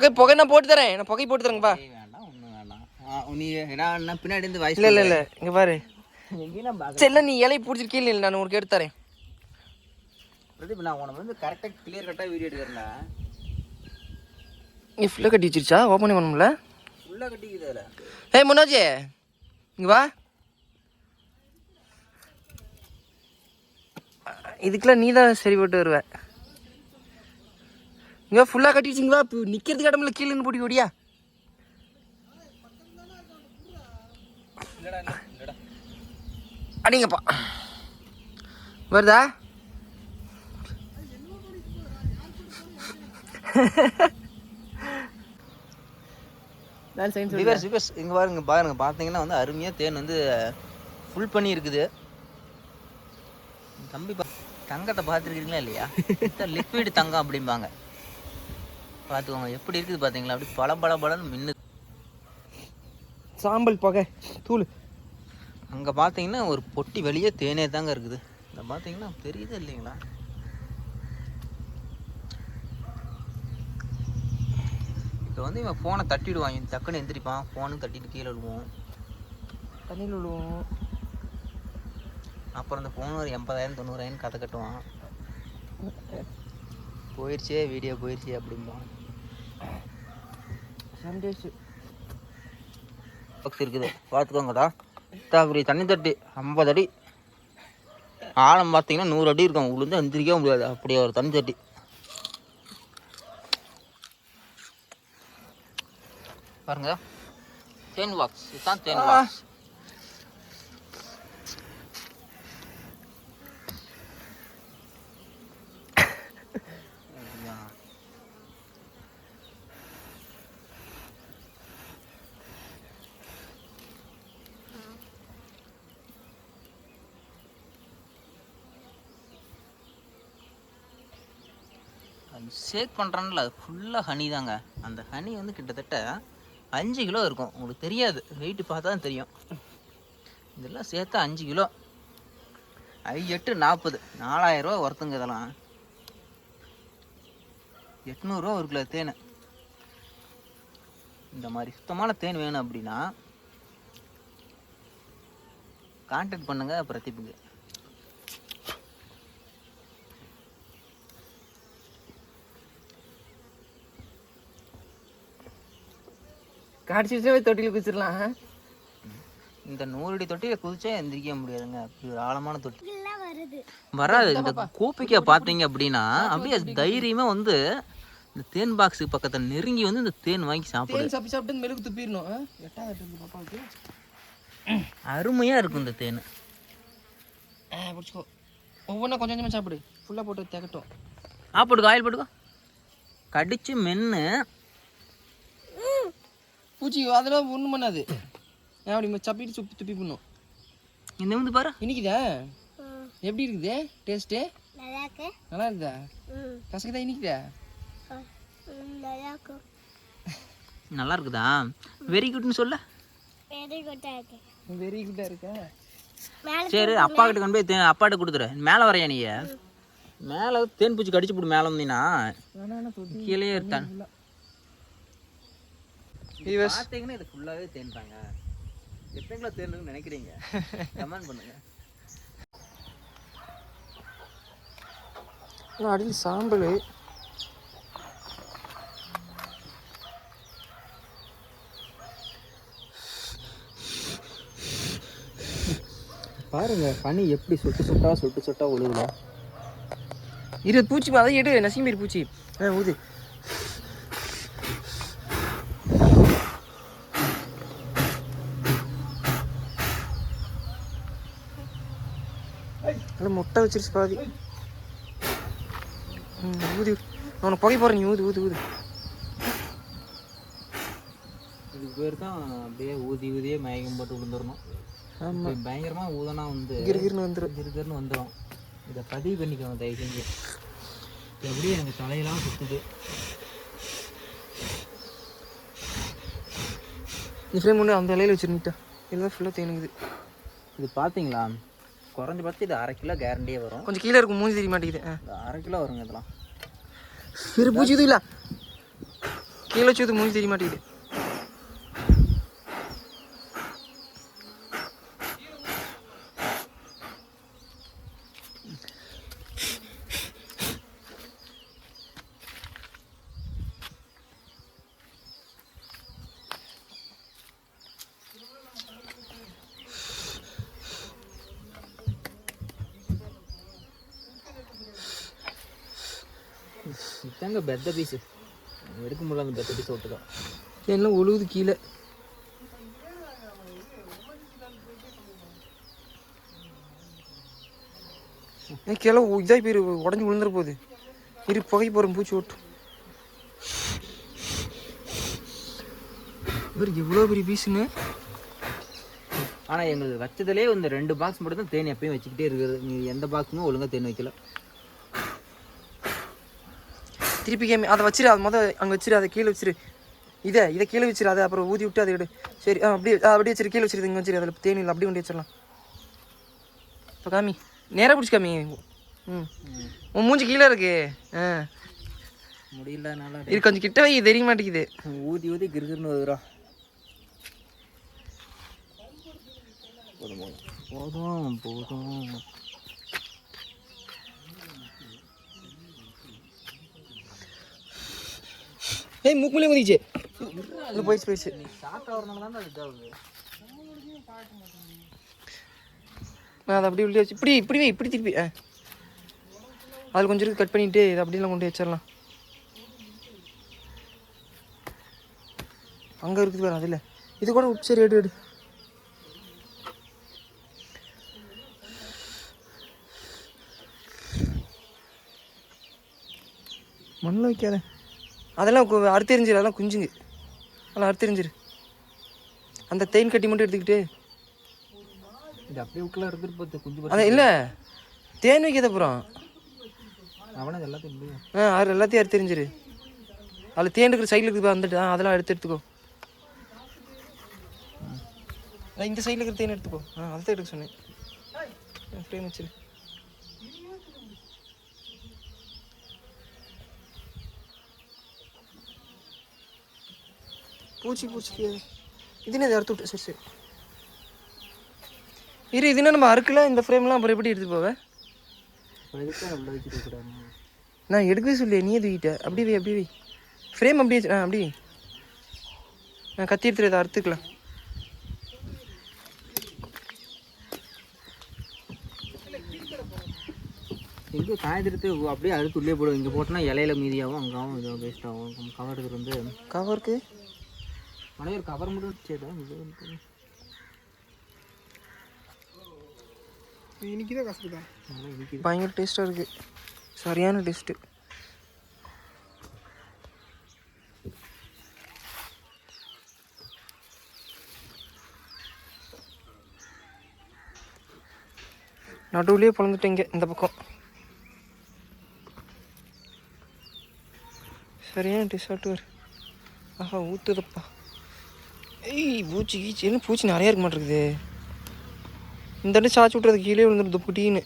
புகை புகை நான் போட்டு தரேன். நான் புகை போட்டு தரேங்கப்பா வேண்டாம் ஒன்றும் வேண்டாம் நீ பின்னாடி இருந்து வாய்ஸ் இல்லை இல்லை இல்லை இங்கே பாரு. சரி நீ இலையை பிடிச்சிட்டு கீழே இல்லை நான் உனக்கு எடுத்து தரேன். பிரதீப் நான் உனக்கு வந்து கரெக்டாக கிளியர் கட்டாக வீடியோ எடுக்கிறேன்டா. நீ ஃபுல்லாக கட்டி வச்சிருச்சா ஓப்பன் பண்ணணும்ல? ஃபுல்லாக கட்டிக்குது ஏய் மனோஜ் இங்கே வா. இதுக்கெல்லாம் நீ தான் சரி போட்டு வருவ. இங்கே ஃபுல்லாக கட்டி வச்சிங்க வா இப்போ நிற்கிறதுக்கு இடமில்ல கீழே நின்னு போட்டி ஓடியா. அடிங்கப்பா வருதா? விவர்ஸ் விவர்ஸ் இங்கே பாருங்க பாருங்க பார்த்தீங்கன்னா வந்து அருமையாக தேன் வந்து ஃபுல் பண்ணி இருக்குது. தம்பி பா தங்கத்தை பார்த்துருக்கீங்களா இல்லையா? லிக்விட் தங்கம் அப்படிம்பாங்க. பார்த்துக்கோங்க எப்படி இருக்குது பார்த்தீங்களா? அப்படி பல பல பலன்னு மின்னு சாம்பல் புகை. தூள். அங்கே பார்த்தீங்கன்னா ஒரு பொட்டி வெளியே தேனே தாங்க இருக்குது. இந்த பார்த்தீங்கன்னா தெரியுது இல்லைங்களா? இப்போ வந்து இவன் ஃபோனை தட்டிடுவான். டக்குன்னு எந்திரிப்பான். ஃபோனு தட்டிட்டு கீழே விழுவோம். தண்ணியில் விழுவோம். அப்புறம் இந்த ஃபோன் ஒரு எண்பதாயிரம் தொண்ணூறாயிரம் கதை கட்டுவான். போயிடுச்சே வீடியோ போயிடுச்சே அப்படிம்பான். சண்டேஸ் பாக்ஸ் இருக்குது. பார்த்துக்கோங்கடா. அப்படி தண்ணி தட்டி ஐம்பது அடி. ஆழம் பார்த்தீங்கன்னா நூறு அடி இருக்கும். உளுந்து எந்திரிக்கவே முடியாது. அப்படியே ஒரு தண்ணி தட்டி. பாருங்க. தேன் பாக்ஸ் இதுதான் தேன் பாக்ஸ் அது ஷேக் பண்ணுறான்ல அது ஃபுல்லாக ஹனி தாங்க. அந்த ஹனி வந்து கிட்டத்தட்ட அஞ்சு கிலோ இருக்கும். உங்களுக்கு தெரியாது. வெயிட்டு பார்த்தா தான் தெரியும். இதெல்லாம் சேர்த்தா அஞ்சு கிலோ. ஐ எட்டு நாற்பது நாலாயிரரூவா ஒருத்தங்க இதெல்லாம். எட்நூறுரூவா ஒரு கிலோ தேன். இந்த மாதிரி சுத்தமான தேன் வேணும் அப்படின்னா கான்டாக்ட் பண்ணுங்க பிரதீப்புக்கு. கடிச்சிருச்சே தொட்டியில் குச்சிடலாம் இந்த நூறு அடி தொட்டியில குதிச்சா எந்திரிக்க முடியாதுங்க. அப்படி ஒரு ஆழமான தொட்டி. வராது. இந்த கோப்பிக்கா பார்த்தீங்க அப்படின்னா அப்படியே தைரியமா வந்து இந்த தேன் பாக்ஸ் பக்கத்துல நெருங்கி வந்து இந்த தேன் வாங்கி சாப்பிடுது தேன் சாப்பிட்டு சாப்பிட்டு மெழுகு துப்பிடணும்? எட்டாவது அருமையா இருக்கும் இந்த தேன். பிடிச்சிக்கோ. ஒவ்வொன்றா கொஞ்சம் கொஞ்சமாக சாப்பிடு. ஃபுல்லாக போட்டு திகட்டும் ஆ போட்டுக்கோ ஆயில் போட்டுக்கோ. கடிச்சு மென்று பூச்சி அதெல்லாம் ஒன்றும் பண்ணாது. ஏன் அப்படி சப்பிட்டு சுப்பி துப்பி பண்ணும் இந்த வந்து பாரு? இனிக்குதா? எப்படி இருக்குது? டேஸ்ட்டு நல்லா இருக்குதா? கசக்குதா இனிக்குதா? நல்லா இருக்குதா? வெரி குட்னு சொல்ல. வெரி குட்டாக இருக்கா. சரி அப்பா கிட்ட கொண்டு போய் அப்பாட்ட கொடுத்துரு. மேலே வரையா நீ? மேலே தேன் பூச்சி கடிச்சு போடு மேலே வந்தீங்கன்னா கீழே இருத்தான் வியூவர்ஸ் பார்த்தீங்கன்னா இது ஃபுல்லாகவே தேன்றாங்க எத்தனை தேன்னு நினைக்கிறீங்க? கமெண்ட் பண்ணுங்க. அடியில் சாம்பல். பாருங்க பனி எப்படி சொட்டு சொட்டா சொட்டு சொட்டா ஒழுகுல இரு பூச்சி அதை எடு நசிமீர் பூச்சி. ஊது. நல்லா முட்டை வச்சிருச்சு பாதி. ஊதி உனக்கு புகை போடுறேன் நீ ஊது ஊது ஊது. இதுக்கு பேர் தான் அப்படியே ஊதி ஊதியே மயக்கம் போட்டு விழுந்துடணும். ஆமாம் பயங்கரமா ஊதனா வந்து கிருகிருன்னு வந்துடும் கிருகிருன்னு வந்துடும் இதை பதிவு பண்ணிக்கோங்க தயவு செஞ்சு. எப்படியும் எனக்கு தலையெல்லாம் சுத்துது. இந்த ஃப்ரேம் ஒன்று அந்த இலையில வச்சிருந்துட்டா இல்லை ஃபுல்லாக தேனுங்குது. இது பார்த்தீங்களா? குறைஞ்சபட்சம் இது அரை கிலோ கேரண்டியே வரும். கொஞ்சம் கீழே இருக்கும் மூஞ்சி தெரிய மாட்டேங்குது. அரை கிலோ வருங்க இதெல்லாம். சரி பூச்சி இல்லை. கீழே வச்சு மூஞ்சி தெரிய மாட்டேங்குது. இதாங்க பெத்த பீஸு எடுக்க முடியல அந்த பெத்த பீஸ் ஒட்டுக்கா எல்லாம் ஒழுகுது கீழே. கீழே இதாகி போயிரு உடஞ்சி விழுந்துற போகுது. இரு புகை போகிறேன் பூச்சி ஓட்டு. இவர் எவ்வளோ பெரிய பீஸுன்னு ஆனால் எங்களுக்கு வச்சதுலேயே இந்த ரெண்டு பாக்ஸ் மட்டும் தான் தேன் எப்பயும் வச்சுக்கிட்டே இருக்குது நீ எந்த பாக்ஸுமே ஒழுங்காக தேன் வைக்கல. திருப்பி கேமி அதை வச்சிரு அதை மொதல் அங்கே வச்சிரு அதை கீழே வச்சிரு. இதை இதை கீழே வச்சிரு அதை அப்புறம் ஊதி விட்டு அதை எடு. சரி ஆ அப்படியே வச்சிரு கீழே வச்சிரு இங்கே வச்சிரு அதில் தேனி இல்லை அப்படியே கொண்டு வச்சிடலாம். இப்போ காமி நேராக பிடிச்சி காமி. ம். உன் மூஞ்சி கீழே இருக்கு. ஆ. முடியலனால இது கொஞ்சம் கிட்ட வை தெரிய மாட்டேங்குது. ஊதி ஊதி கிருகிருன்னு வருகிறோம் போதும் போதும். ஏய் மூக்குலேயே குதிச்சு. இது போயிடுச்சு போயிடுச்சு தான் அது நான் அதை அப்படியே உள்ளே வச்சு இப்படி இப்படி இப்படி திருப்பி. ஆ. அதில் கொஞ்சம் இருக்கு கட் பண்ணிட்டு இதை அப்படியெல்லாம் கொண்டு வச்சிடலாம். அங்கே இருக்குது பாரு அதில். இது கூட உப் சரி எடு எடு. மண்ணில் வைக்காத. அதெல்லாம் அறுத்தெரிஞ்சிரு அதெல்லாம் குஞ்சுங்க. அதெல்லாம் அறுத்தெரிஞ்சிரு அந்த தேன் கட்டி மட்டும் எடுத்துக்கிட்டு. இது அப்படியே விட்டுலாம் இருந்துட்டு போகுது குஞ்சு அதான் இல்லை. தேன் வைக்காத அப்புறம். அவனை எல்லாத்தையும் ஆ அது எல்லாத்தையும் எடுத்து தெரிஞ்சிரு அதில் தேன் இருக்கிற சைடில் இருக்குது வந்துட்டு அதெல்லாம் எடுத்து எடுத்துக்கோ. இந்த சைடில் இருக்கிற தேன் எடுத்துக்கோ. ஆ அதை எடுக்க சொன்னேன். ஃப்ரேம் வச்சிரு. பூச்சி பூச்சிக்கு இது என்ன அறுத்து விட்டு சரி சரி இரு இது என்ன நம்ம அறுக்கல இந்த ஃப்ரேம்லாம் அப்புறம் எப்படி எடுத்து போவேன் நான் எடுக்கவே சொல்லியே நீயே தூக்கிட்ட அப்படி வை அப்படி வை ஃப்ரேம் அப்படியே வச்சு- ஆ அப்படி. நான் கத்தி எடுத்துட்டு இதை அறுத்துக்கலாம் எங்கே காயத்திருத்து அப்படியே அறுத்து உள்ளே போடும் இங்கே போட்டோன்னா இலையில மீதியாகும் அங்காவும் இதுவும் வேஸ்ட் ஆகும் கவர் எடுக்கிறது வந்து கவருக்கு இன்னைக்கு தான் கசக்குதா? நல்லா இனிக்குது. பயங்கர டேஸ்ட்டாக இருக்குது சரியான டேஸ்ட்டு நடுவுலயே பிறந்துட்டேங்க இந்த பக்கம். சரியான டேஸ்டாட்டு வரு ஆஹா ஊற்றுதப்பா ஏய் பூச்சி கீச்சி. என்ன பூச்சி நிறையா இருக்க மாட்டேங்குது. இந்த அடி சாச்சி விட்றது கீழே விழுந்துருது புட்டின்னு.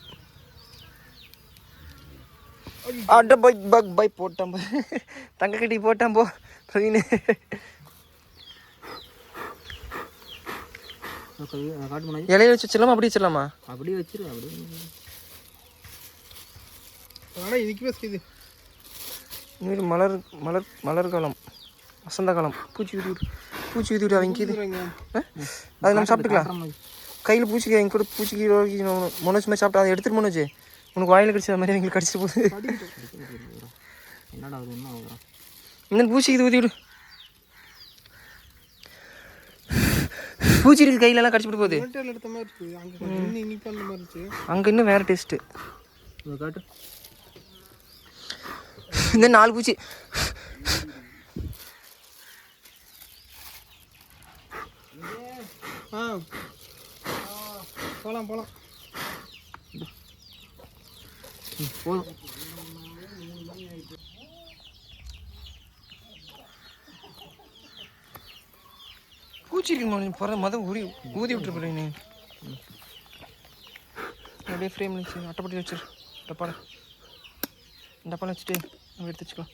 அட பை பக் பை போட்டான் போ. தங்க கட்டி போட்டான் போ பிரவீன் இலையில வச்சு வச்சிடலாமா? அப்படியே வச்சிடலாமா? அப்படியே வச்சிரு அப்படியே. ஆனால் பசிக்குது இனிமேல் மலர் மலர் மலர் காலம். வசந்த காலம். பூச்சி ஊதி விடு பூச்சி அவங்க இது அது நம்ம சாப்பிட்டுக்கலாம். கையில் பூச்சிக்கு அவங்க கூட பூச்சிக்கு மனோஜ் மாதிரி சாப்பிட்டா அதை எடுத்துட்டு மனோஜ். உனக்கு வாயில் கடிச்ச மாதிரி எங்களுக்கு கடிச்சிட்டு போகுது. இந்த பூச்சிக்கு இது ஊதி விடு. பூச்சி இருக்கு கையிலலாம் கடிச்சிட்டு போகுது. அங்கே இன்னும் வேறு டேஸ்ட்டு இந்த நாலு பூச்சி ஆ போகலாம் போகலாம் ம், போதும் பூச்சி இருக்கு மதம் ஊதி ஊதி விட்டுருப்பேன் நீ அப்படியே ஃப்ரேம் வச்சு அட்டைப்பட்டி வச்சிரு. டப்பால டப்பால வச்சுட்டு நம்ம எடுத்து வச்சுக்கலாம்.